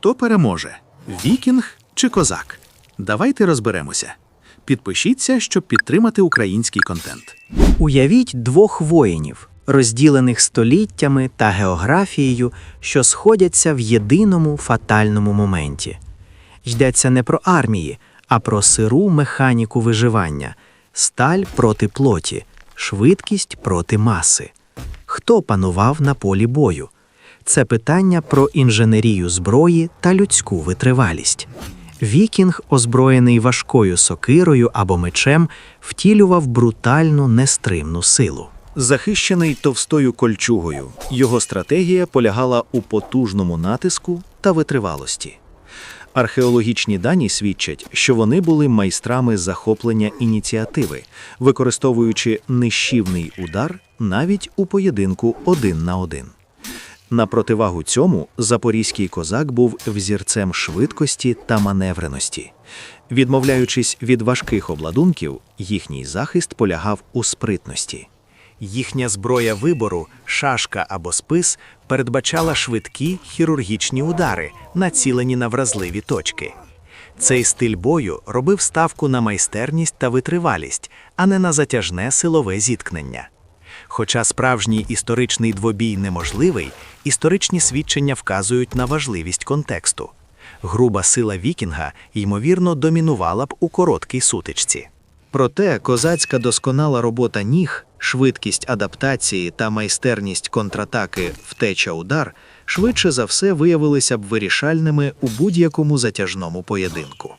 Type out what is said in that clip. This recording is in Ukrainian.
Хто переможе? Вікінг чи козак? Давайте розберемося. Підпишіться, щоб підтримати український контент. Уявіть двох воїнів, розділених століттями та географією, що сходяться в єдиному фатальному моменті. Йдеться не про армії, а про сиру механіку виживання, сталь проти плоті, швидкість проти маси. Хто панував на полі бою? Це питання про інженерію зброї та людську витривалість. Вікінг, озброєний важкою сокирою або мечем, втілював брутальну нестримну силу. Захищений товстою кольчугою, його стратегія полягала у потужному натиску та витривалості. Археологічні дані свідчать, що вони були майстрами захоплення ініціативи, використовуючи нищівний удар навіть у поєдинку один на один. На противагу цьому запорізький козак був взірцем швидкості та маневреності. Відмовляючись від важких обладунків, їхній захист полягав у спритності. Їхня зброя вибору, шашка або спис, передбачала швидкі хірургічні удари, націлені на вразливі точки. Цей стиль бою робив ставку на майстерність та витривалість, а не на затяжне силове зіткнення. Хоча справжній історичний двобій неможливий, історичні свідчення вказують на важливість контексту. Груба сила вікінга, ймовірно, домінувала б у короткій сутичці. Проте козацька досконала робота ніг, швидкість адаптації та майстерність контратаки втеча-удар швидше за все виявилися б вирішальними у будь-якому затяжному поєдинку.